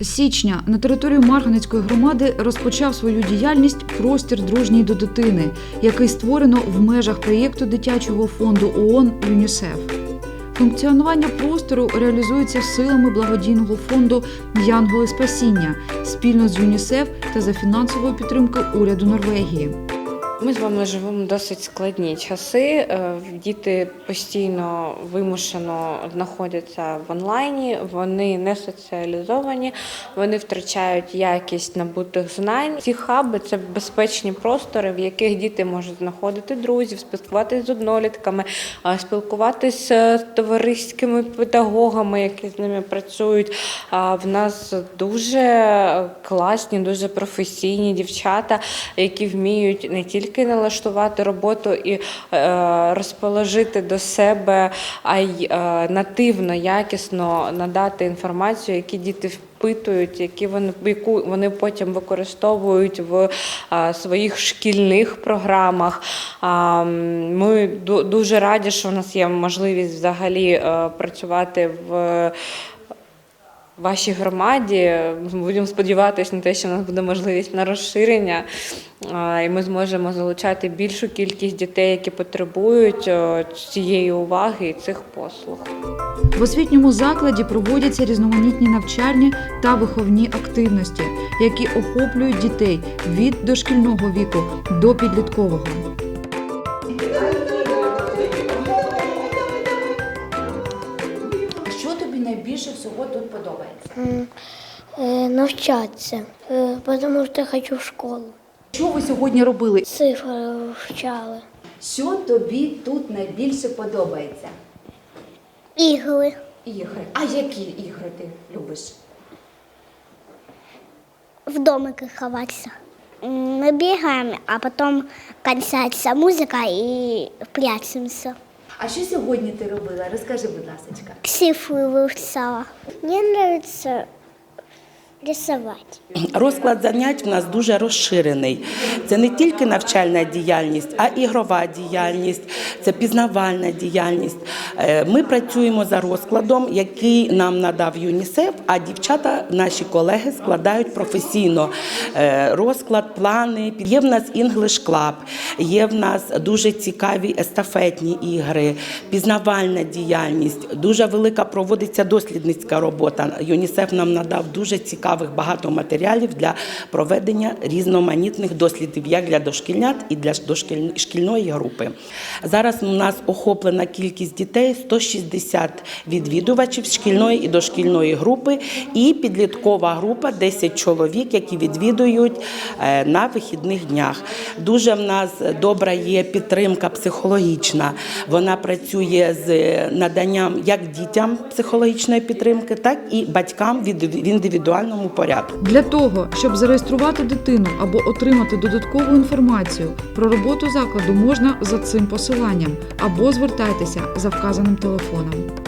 Січня на територію Марганецької громади розпочав свою діяльність простір дружній до дитини, який створено в межах проєкту дитячого фонду ООН ЮНІСЕФ. Функціонування простору реалізується силами благодійного фонду Янголи Спасіння спільно з ЮНІСЕФ та за фінансової підтримки уряду Норвегії. Ми з вами живемо досить складні часи. Е, Діти постійно вимушено знаходяться в онлайні, вони не соціалізовані, вони втрачають якість набутих знань. Ці хаби це безпечні простори, в яких діти можуть знаходити друзів, спілкуватися з однолітками, е, спілкуватися з товариськими педагогами, які з ними працюють. В нас дуже класні, дуже професійні дівчата, які вміють не тільки налаштувати роботу і е, розположити до себе, а й е, нативно, якісно надати інформацію, які діти впитують, які вони яку вони потім використовують в е, своїх шкільних програмах. Ми дуже раді, що у нас є можливість взагалі працювати в вашій громаді. Будемо сподіватися на те, що у нас буде можливість на розширення, і ми зможемо залучати більшу кількість дітей, які потребують цієї уваги і цих послуг. В освітньому закладі проводяться різноманітні навчальні та виховні активності, які охоплюють дітей від дошкільного віку до підліткового. Що тобі найбільше всього тут подобається? Е, навчатися, е, тому що я хочу в школу. Що ви сьогодні робили? Цифри вчали. Що тобі тут найбільше подобається? Ігли. Ігри. А які ігри ти любиш? В домики ховатися. Ми бігаємо, а потім кончається музика і прячемося. А що сьогодні ти робила? Розкажи, будь ласка. Ксифу вивчала. Мені подобається рисувати. Розклад занять в нас дуже розширений. Це не тільки навчальна діяльність, а ігрова діяльність, це пізнавальна діяльність. Е, Ми працюємо за розкладом, який нам надав ЮНІСЕФ, а дівчата, наші колеги, складають професійно е, розклад, плани. Є в нас English Club, є в нас дуже цікаві естафетні ігри, пізнавальна діяльність. Дуже велика проводиться дослідницька робота. ЮНІСЕФ нам надав дуже цікавих багато матеріалів для проведення різноманітних дослідів, як для дошкільнят і для дошкіль- шкільної групи. Зараз у нас охоплена кількість дітей 160 відвідувачів шкільної і дошкільної групи, і підліткова група 10 чоловік, які відвідують е, на вихідних днях. Дуже в нас добра є підтримка психологічна. Вона працює з наданням як дітям психологічної підтримки, так і батькам в індивідуальному порядку. Для того, щоб зареєструвати дитину або отримати додаткову інформацію про роботу закладу, можна за цим посиланням або звертайтеся за вказаним телефоном.